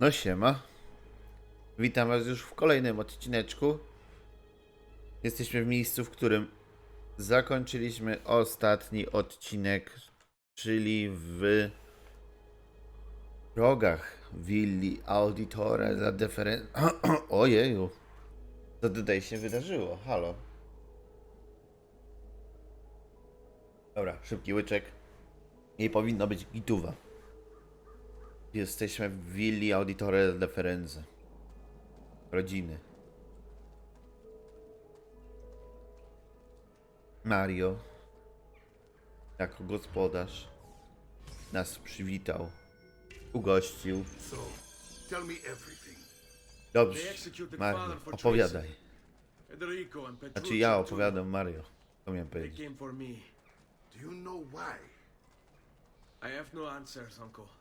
No siema. Witam was już w kolejnym odcineczku. Jesteśmy w miejscu, w którym zakończyliśmy ostatni odcinek, czyli w rogach willi Auditore la Deferen... Ojeju. Co tutaj się wydarzyło? Halo. Dobra, szybki łyczek. Nie powinno być gituwa. Jesteśmy w willi Auditore de Firenze. Rodziny. Mario, jako gospodarz, nas przywitał, ugościł. Dobrze, Mario, opowiadaj. Znaczy ja opowiadam Mario. To miałem powiedzieć. came for me. Do you know why? I have no answers, uncle.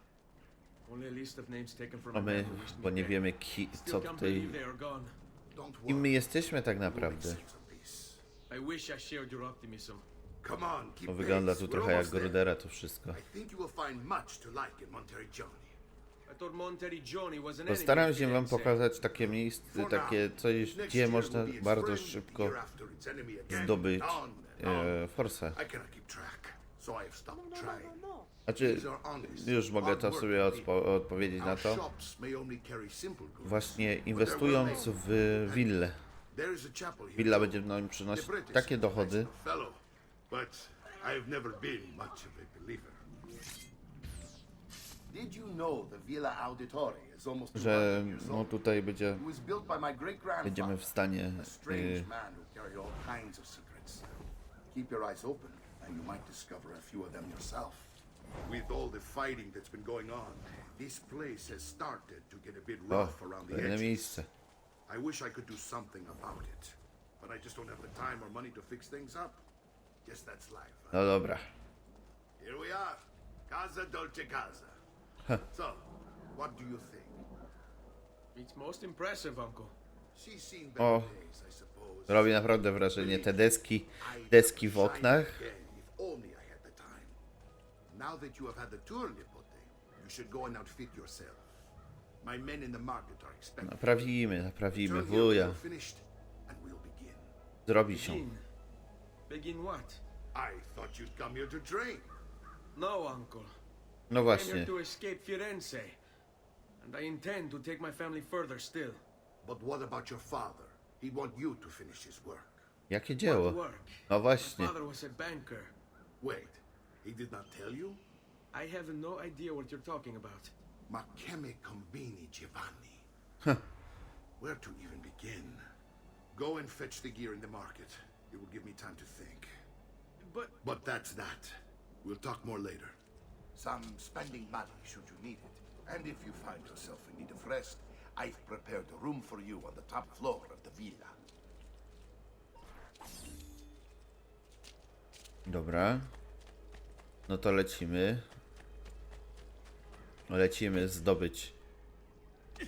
Only a list of names taken from A a my, bo nie wiemy ki, Still co can't tutaj... believe they are gone. Don't Kim my worry. jesteśmy tak naprawdę? sense of this. I wish I shared your optimism. Come on, keep Bo wygląda tu We're trochę jak. Grudera to wszystko. I think you will find much to like in Monteriggioni. I thought Monteriggioni was an Postaram enemy się wam pokazać takie miejsce, takie coś, gdzie można bardzo szybko year after its enemy again, zdobyć e, forsę. Have stopped trying. Znaczy, już mogę to sobie odpo odpowiedzieć na to. Właśnie inwestując w willę. Willa będzie nam przynosić takie dochody, że 200 years no tutaj będzie, będziemy w stanie y, and you might discover a few of them yourself. With all the fighting that's been going on, this place has started to get a bit o, rough around the edges. miejsce. I wish I could do something about it, but I just don't have the time or money to fix things up. Guess that's life. huh? No dobra. Here we are, Casa Dolce Casa. so, what do you think? It's most impressive, uncle. She's seen better days, I suppose. Robi naprawdę wrażenie te deski, deski w oknach. again Now that you have had the tour, Nipote, you should go and outfit yourself. My men in the market are expecting. Naprawimy, naprawimy, wuja. you're finished, and we'll begin. Zrobi się. Begin. Begin what? I thought you'd come here to train. No, uncle. No właśnie. here to escape Firenze. And I intend to take my family further still. But what about your father? He'd want you to finish his work. Jakie What dzieło? work? No My właśnie. father was a banker. Wait, he did not tell you? I have no idea what you're talking about. Ma che me conveni, Giovanni? Where to even begin? Go and fetch the gear in the market. It will give me time to think. But But that's that. We'll talk more later. Some spending money should you need it. And if you find yourself in need of rest, I've prepared a room for you on the top floor of the villa. Dobra. No to lecimy. Lecimy zdobyć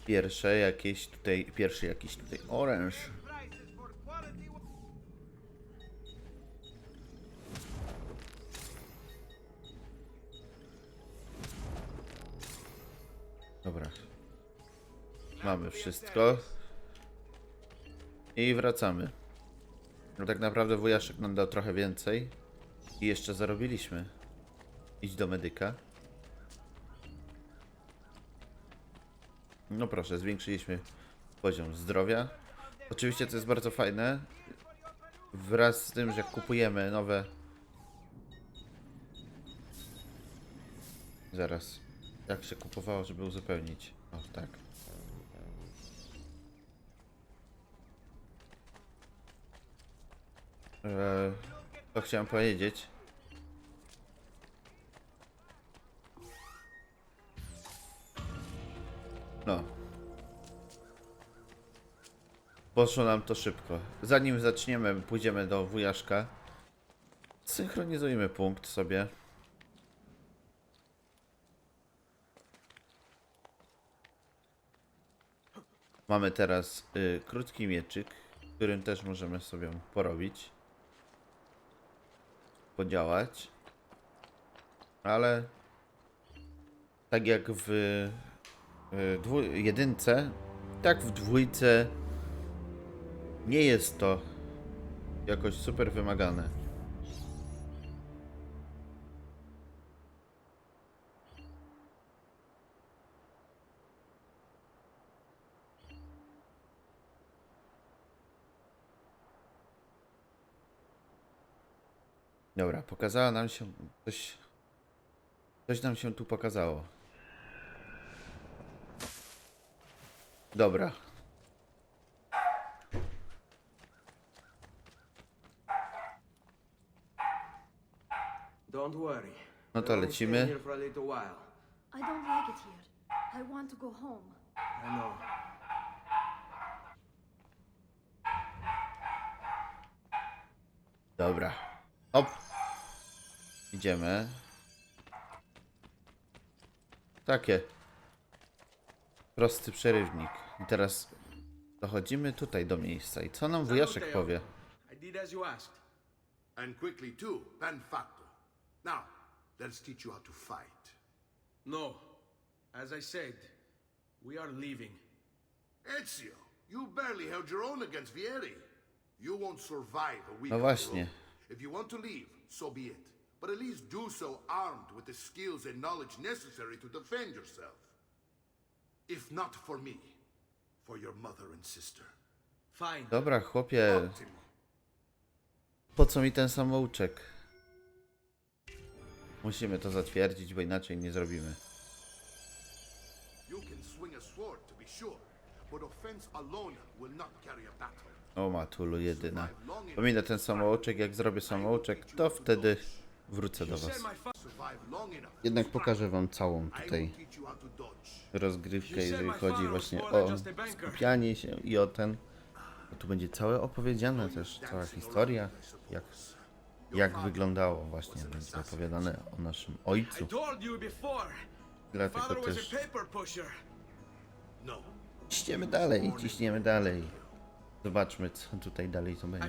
pierwsze jakieś tutaj, pierwszy jakiś tutaj oręż. Dobra. Mamy wszystko. I wracamy. No tak naprawdę wujaszek nam dał trochę więcej. I jeszcze zarobiliśmy. Idź do medyka. No proszę, zwiększyliśmy poziom zdrowia. Oczywiście to jest bardzo fajne. Wraz z tym, że kupujemy nowe. Zaraz. Jak się kupowało, żeby uzupełnić? O, tak. Eee, to chciałem powiedzieć. No. Poszło nam to szybko. Zanim zaczniemy, pójdziemy do wujaszka. Synchronizujmy punkt sobie. Mamy teraz y, krótki mieczyk, którym też możemy sobie porobić. Podziałać. Ale tak jak w dwu, jedynce, tak w dwójce nie jest to jakoś super wymagane. Dobra, pokazała nam się coś. Coś nam się tu pokazało. Dobra. Don't worry. No to lecimy. staying here for a little while. I don't like it here. I want to go home. I know. Dobra. Hop. Idziemy. Takie. Prosty przerywnik. I teraz dochodzimy tutaj do miejsca. I co nam wujaszek powie? uncle. I did as you asked. And quickly too, ben facto. Now, let's teach you how to fight. No. As I said, we are leaving. Ezio, you barely held your own against Vieri. You won't survive a week No właśnie. If you want to leave, so be it. But at least do so armed with the skills and knowledge necessary to defend yourself. If not for me, for your mother and sister. Fine. Dobra, chłopie. Po co mi ten samouczek? Musimy to zatwierdzić, bo inaczej nie zrobimy. You can swing a sword, to be sure, but offense alone will not carry a battle. O matulu jedyna. Pominę ten samouczek, jak zrobię samouczek, to wtedy wrócę do was. Jednak pokażę wam całą tutaj rozgrywkę, jeżeli chodzi właśnie o skupianie się i o ten. Bo tu będzie całe opowiedziane też, cała historia, jak, jak wyglądało właśnie, będzie opowiadane o naszym ojcu. Dlatego też. No. ciśniemy dalej, ciśniemy dalej. Zobaczmy, co tutaj dalej to będzie.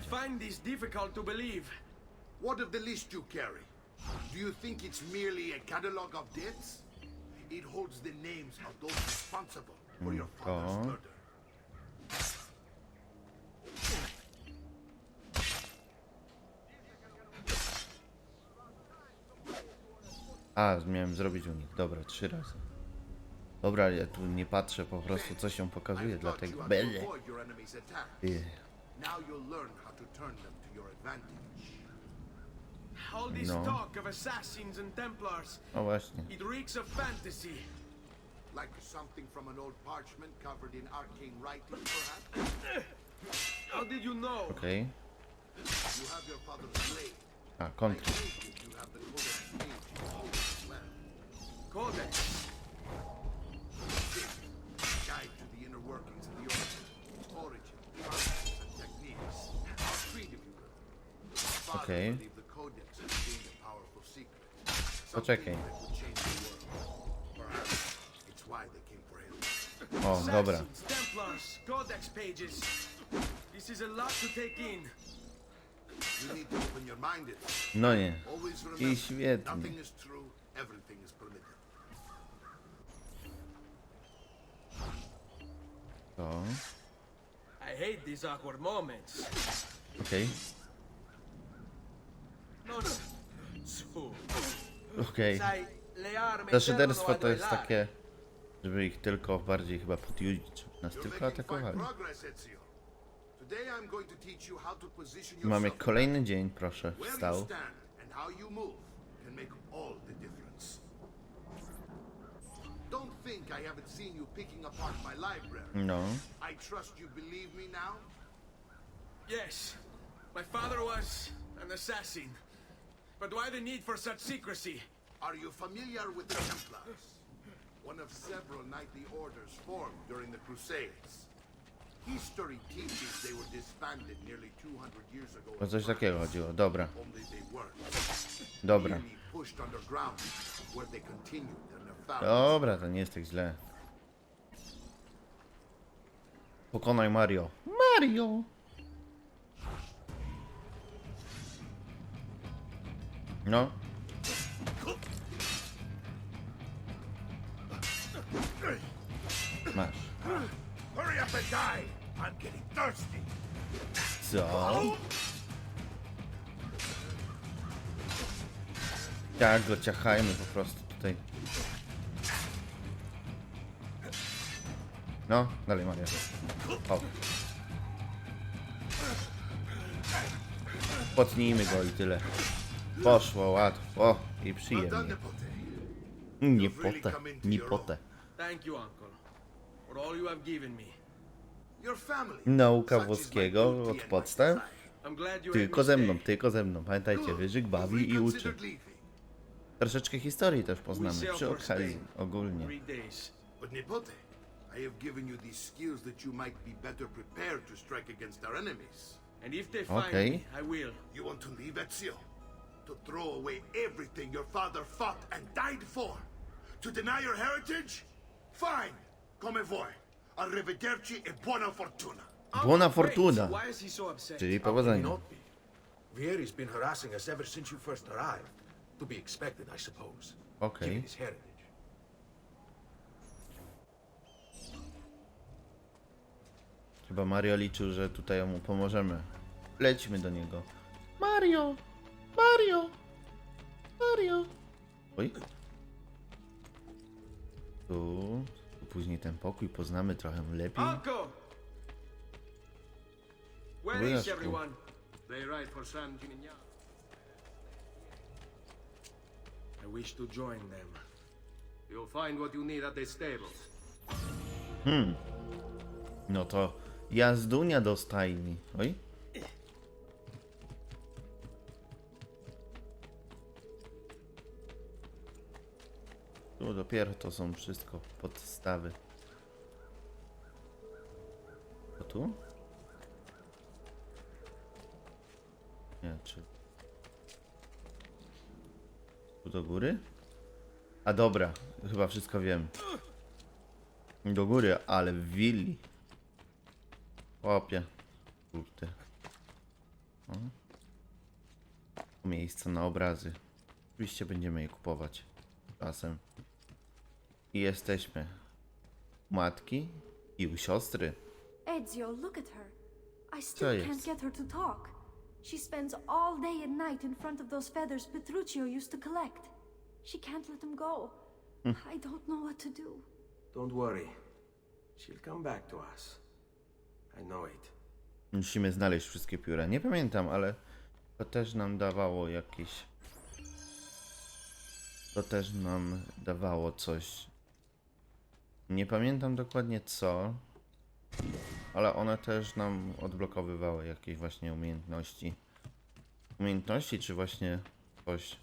What of the list you carry? Do you think it's merely a catalogue of debts? It holds the names of those responsible for your father's to. murder. A, miałem zrobić unik. Dobra, trzy razy. Dobra, ja tu nie patrzę po prostu, co się pokazuje, dlatego... Yeah. Now you'll learn how to turn them to your advantage. All this No. talk of assassins and Templars, O właśnie. it reeks of fantasy. Like something from an old parchment covered in arcane writing, perhaps? How did you know? Okej. You have your father's blade. A, I kontra. you have the Codex well. Codex. Guide to the inner workings of the order, origin, and techniques. Our creed, if you will. Okay. Him. O, dobra. No nie. I świetnie. To. Okej. No, no. Su. Okej. Sai, le armi To szyderstwo to jest takie, żeby ich tylko bardziej chyba podjudzić, żeby nas tylko atakowali. Mamy kolejny dzień, proszę, wstał. Don't think I haven't seen you picking apart my library. No. I trust you believe me now? Yes, my father was an assassin. But why the need for such secrecy? Are you familiar with the Templars? One of several knightly orders formed during the Crusades. History teaches they were disbanded nearly 200 years ago. O coś takiego chodziło. Dobra, dobra. Dobra, to nie jest tak źle. Pokonaj Mario. Mario! No. Masz. Co? Tak, go ciachajmy po prostu tutaj. No, dalej Maria. O. Potnijmy go i tyle. Poszło łatwo i przyjemnie. Nie potę, nie potę. Thank you, uncle, for all you have given me. Your family. Nauka włoskiego od podstaw. Tylko ze mną, tylko ze mną. Pamiętajcie, Wyżyk bawi i uczy. Troszeczkę historii też poznamy przy okazji, ogólnie. I have given you these skills that you might be better prepared to strike against our enemies. And if they find Okay. me, I will. You want to leave Ezio? To throw away everything your father fought and died for? To deny your heritage? Fine. Come voi. Arrivederci e buona fortuna. Buona fortuna. Why is he so upset? Czyli How can powodzenia. he not be? Vieri's been harassing us ever since you first arrived. To be expected, I suppose. Okay. Given his heritage. Chyba Mario liczył, że tutaj mu pomożemy. Lećmy do niego. Mario! Mario! Mario! Oj. Tu. Później ten pokój poznamy trochę lepiej. Uncle! Where is everyone? They ride for San Gimignano. I wish to join them. You'll find what you need at the stables. No to jazdunia do stajni. Oj. Dopiero to są wszystko podstawy. To tu? Nie, czy... Tu do góry? A dobra, chyba wszystko wiem. Do góry, ale w willi. Łapie. Kurde. O. Miejsce na obrazy. Oczywiście będziemy je kupować. Czasem. I jesteśmy. U matki i u siostry. Ezio, look at her. I Co still can't jest? get her to talk. She spends all day and night in front of those feathers Petruchio used to collect. She can't let them go. I don't know what to do. Don't worry. She'll come back to us. I know it. Musimy znaleźć wszystkie pióra. Nie pamiętam, ale to też nam dawało jakieś. To też nam dawało coś. Nie pamiętam dokładnie co, ale one też nam odblokowywały jakieś właśnie umiejętności. Umiejętności, czy właśnie coś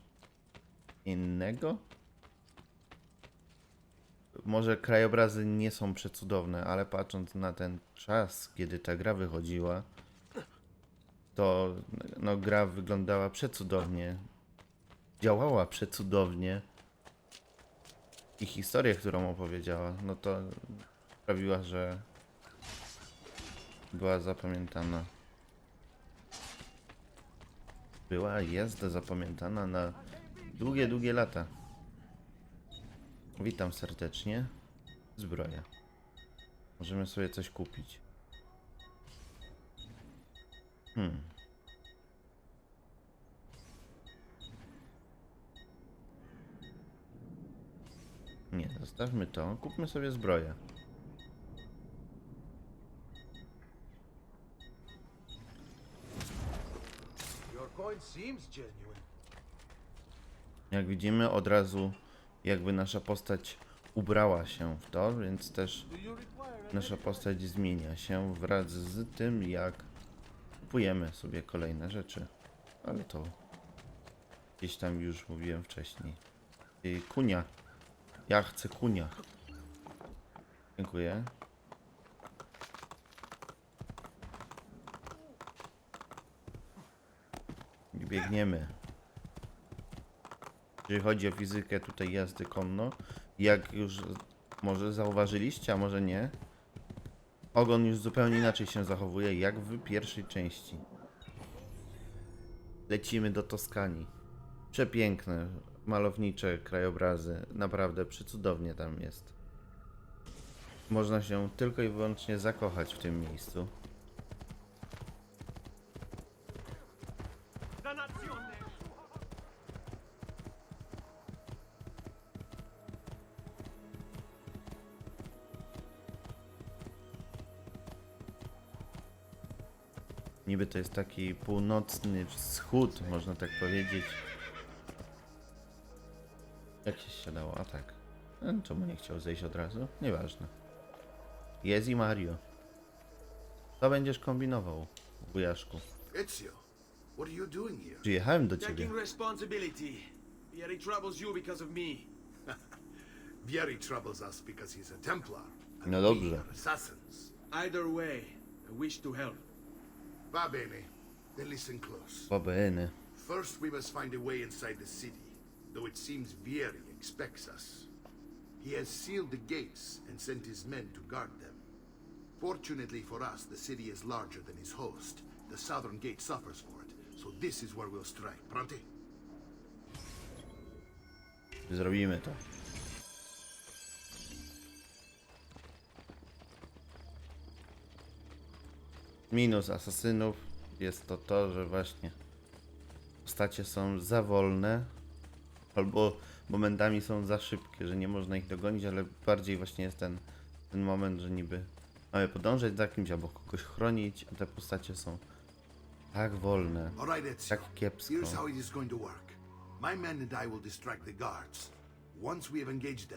innego? Może krajobrazy nie są przecudowne, ale patrząc na ten czas, kiedy ta gra wychodziła, to no, gra wyglądała przecudownie, działała przecudownie i historię, którą opowiedziała, no to sprawiła, że była zapamiętana. Była, jest zapamiętana na długie, długie lata. Witam serdecznie. Zbroja. Możemy sobie coś kupić. Hmm. Nie, zostawmy to. Kupmy sobie zbroję. Jak widzimy, od razu jakby nasza postać ubrała się w to, więc też nasza postać zmienia się wraz z tym, jak kupujemy sobie kolejne rzeczy. Ale to gdzieś tam już mówiłem wcześniej. I kunia. Ja chcę kunia. Dziękuję. I biegniemy. Jeżeli chodzi o fizykę tutaj jazdy konno, jak już może zauważyliście, a może nie, ogon już zupełnie inaczej się zachowuje, jak w pierwszej części. Lecimy do Toskanii. Przepiękne, malownicze krajobrazy. Naprawdę przecudownie tam jest. Można się tylko i wyłącznie zakochać w tym miejscu. Niby to jest taki północny wschód, można tak powiedzieć. Jak się siadało? A tak. No, Czemu nie chciał zejść od razu? Nieważne. Jest i Mario. Co będziesz kombinował, wujaszku? Ezio, what are you doing here? Przyjechałem do ciebie. Taking responsibility. Vieri troubles you because of me. Vieri troubles us because he's a Templar. and No dobrze. assassins. Either way, I wish to help. Va bene. Then listen close. Babeny. First, we must find a way inside the city, though it seems Vieri expects us. He has sealed the gates and sent his men to guard them. Fortunately for us, the city is larger than his host. The southern gate suffers for it, so this is where we'll strike. Pronti? Zrobimy to. Minus asasynów jest to to, że właśnie postacie są za wolne albo momentami są za szybkie, że nie można ich dogonić, ale bardziej właśnie jest ten, ten moment, że niby mamy podążać za kimś albo kogoś chronić, a te postacie są tak wolne, tak kiepsko.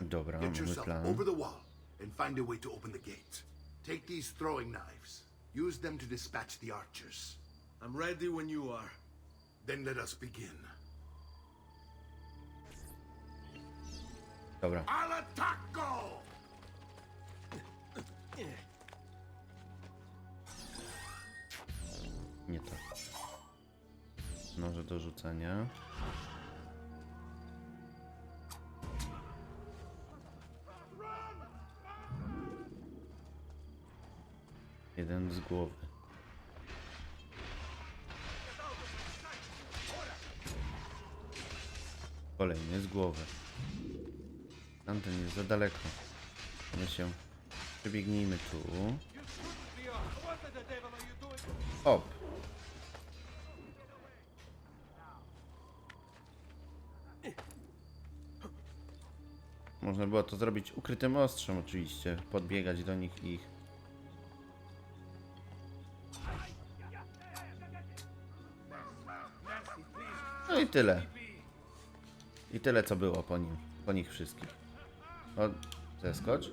Dobra, get mamy yourself plan. over the wall and find a way to open the gate. Take these throwing knives. Use them to dispatch the archers. I'm ready when you are. Then let us begin. Dobra. Al attacco! Nie to. Noże do rzucania. Jeden z głowy. Kolejny z głowy. Tamten jest za daleko. My się przebiegnijmy tu. Hop. Można było to zrobić ukrytym ostrzem oczywiście. Podbiegać do nich ich... No i tyle. I tyle co było po nim. Po nich wszystkich. O, zeskocz.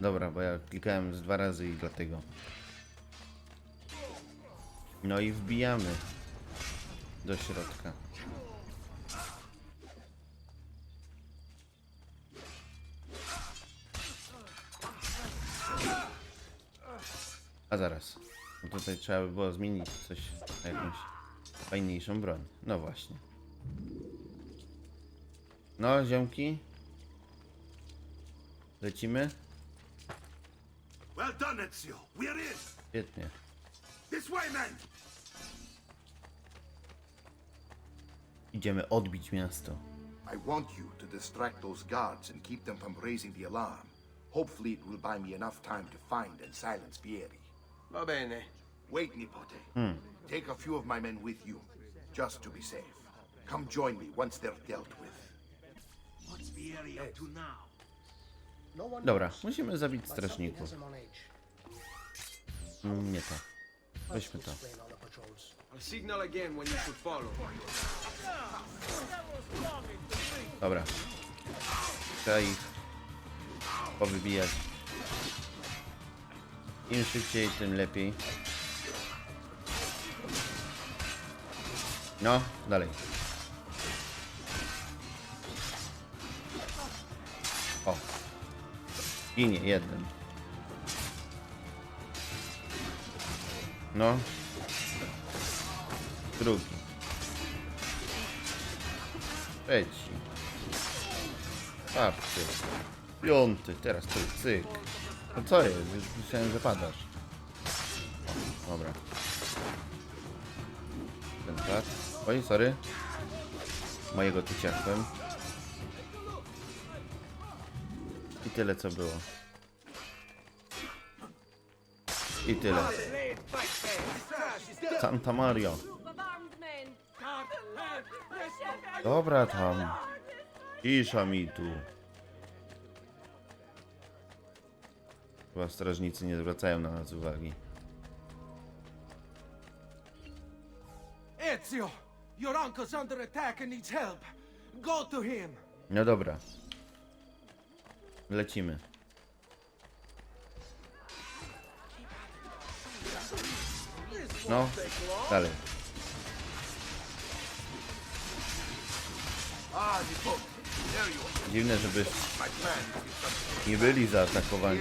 Dobra, bo ja klikałem z dwa razy i dlatego. No i wbijamy do środka. A zaraz. No tutaj trzeba by było zmienić coś, na jakąś fajniejszą broń. No właśnie. No, ziomki. Lecimy? Well done, Ezio. We're in. Świetnie. This way, men. Idziemy odbić miasto. I want you to distract those guards and keep them from raising the alarm. Hopefully it will buy me enough time to find and silence Vieri. Va bene. Wait, Nipote. Hmm. Take a few of my men with you, just to be safe. Come join me once they're dealt with. What's Vieri up to now? Dobra, musimy zabić strażników. Mm, Nie to. Weźmy to. I'll signal again when you should follow. Dobra. Trzeba ich powybijać. Im szybciej, tym lepiej. No, dalej. Ginie jeden. No. Drugi. Trzeci. Czwarty. Piąty. Teraz to cyk. No co jest? Już myślałem, że padasz. Dobra. Ten plat. Oj, sorry. Mojego tu ciachłem. I tyle co było. I tyle. Santa Maria. Dobra tam. Cisza mi tu. Chyba strażnicy nie zwracają na nas uwagi. Ezio! Your uncle's under attack and needs help. Go to him! No dobra. Lecimy. No, dalej. Dziwne, żeby nie byli zaatakowani.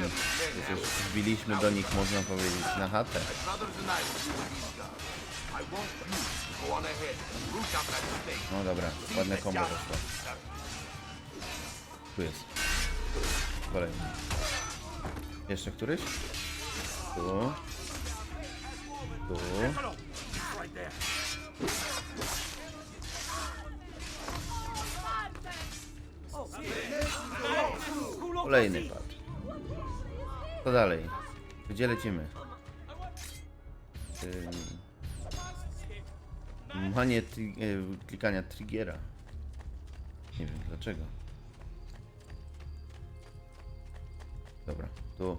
Przecież wbiliśmy do nich, można powiedzieć, na chatę. No dobra, ładne kombo weszło. Tu jest. Kolejny. Jeszcze któryś? Tu. Tu. Kolejny pad. Co dalej? Gdzie lecimy? Manie tri- e, klikania triggera. Nie wiem dlaczego. Dobra, tu.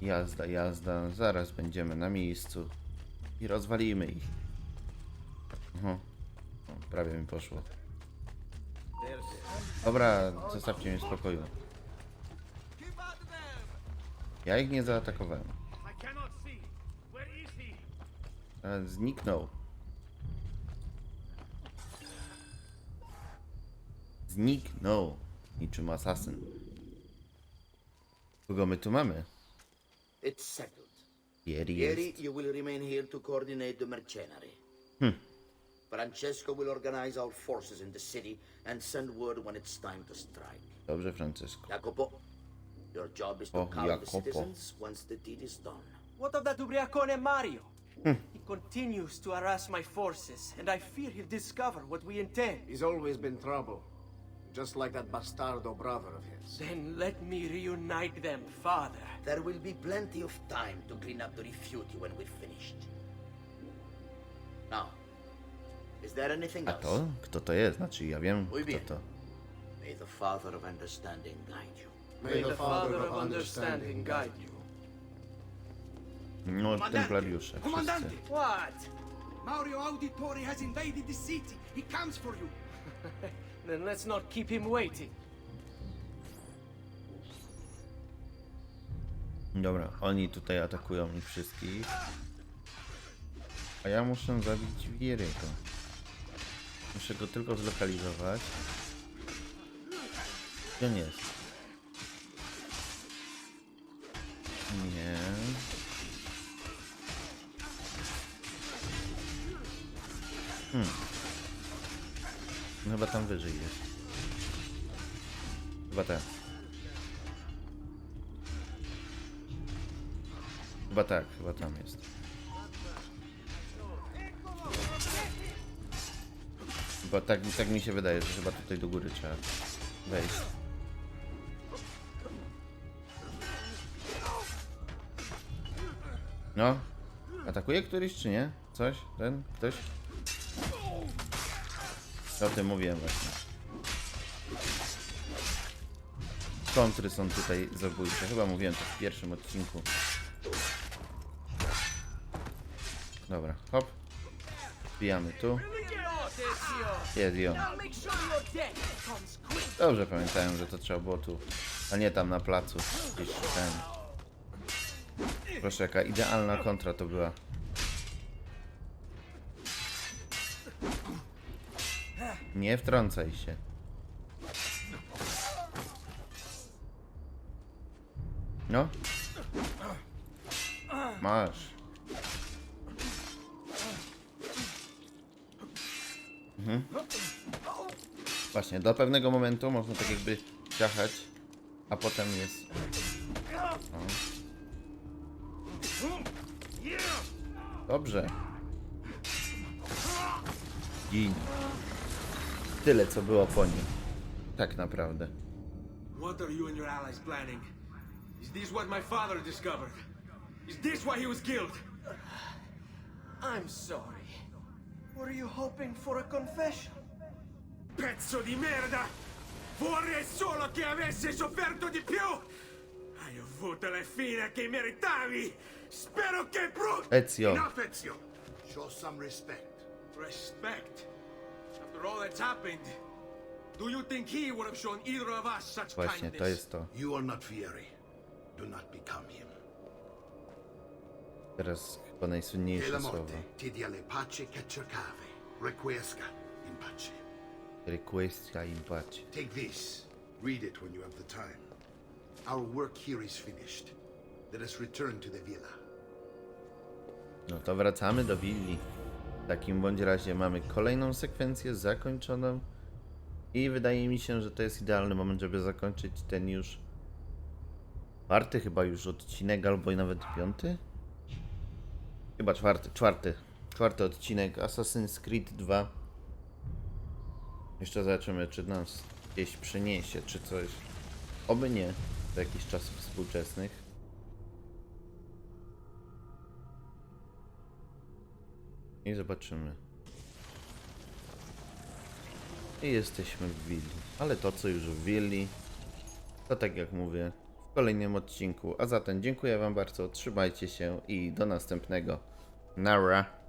Jazda, jazda. Zaraz będziemy na miejscu. I rozwalimy ich. Aha. O, prawie mi poszło. Dobra, zostawcie mnie w spokoju. Ja ich nie zaatakowałem. Zniknął. Zniknął. Niczym asasyn. Kogo my tu mamy? It's settled. Pieri Pieri, jest. you will remain here to coordinate the mercenary. Hmm. Francesco will organize our forces in the city and send word when it's time to strike. Dobrze, Francesco. Jacopo, your job is to Oh, calm the Jacopo. citizens once the deed is done. What of that Ubriacone Mario? Hmm. He continues to harass my forces, and I fear he'll discover what we intend. He's always been trouble. Just like that bastardo brother of his. Then let me reunite them, father. There will be plenty of time to clean up the refuti when we're finished. Now, is there anything A else? to? Kto to jest? Znaczy ja wiem, Muy kto bien. to. May the Father of Understanding guide you. May the Father of Understanding guide you. No, templariusze. Wszyscy. What? Mario Auditore has invaded the city. He comes for you. Then let's not keep him waiting. Dobra, oni tutaj atakują ich wszystkich. A ja muszę zabić Wieriego. Muszę go tylko zlokalizować. Gdzie on jest? Nie. Hmm. Chyba tam wyżej jest. Chyba tak. Chyba tak, chyba tam jest. Chyba tak, tak mi się wydaje, że chyba tutaj do góry trzeba wejść. No. Atakuje któryś czy nie? Coś? Ten? Ktoś? O tym mówiłem właśnie. Kontry są tutaj zabójcze. Chyba mówiłem to w pierwszym odcinku. Dobra, hop. Wbijamy tu. Jest. Dobrze pamiętałem, że to trzeba było tu, a nie tam na placu. Gdzieś ten. Proszę, jaka idealna kontra to była. Nie wtrącaj się. No. Masz. Mhm. Właśnie, do pewnego momentu można tak jakby ciachać, a potem jest... No. Dobrze. Gin. Tyle, co było po nim. Tak naprawdę. What are you and your allies planning? Is this what my father discovered? Is this why he was killed? I'm sorry. Were you hoping for a confession? Pezzo di merda! Vorrei solo che avessi sofferto di più! Hai avuto la fine che meritavi! Spero che Brut... Ezio. Enough, Ezio! Show some respect. Respect. After all that's happened, do you think he would have shown either of us such Właśnie, kindness? to jest to. You are not Fieri. Do not become him. Teraz chyba Che najsłynniejsze la słowa. morte ti dia le pace che cercavi. Requiesca in pace. Requestia in pace. Take this. Read it when you have the time. Our work here is finished. Let us return to the villa. No to wracamy do willi. Takim bądź razie mamy kolejną sekwencję zakończoną. I wydaje mi się, że to jest idealny moment, żeby zakończyć ten już czwarty chyba już odcinek, albo i nawet piąty? Chyba czwarty, czwarty. Czwarty odcinek Assassin's Creed 2. Jeszcze zobaczymy, czy nas gdzieś przyniesie, czy coś. Oby nie, do jakichś czasów współczesnych. I zobaczymy. I jesteśmy w willi. Ale to, co już w willi, to tak jak mówię, w kolejnym odcinku. A zatem dziękuję Wam bardzo, trzymajcie się i do następnego. Nara.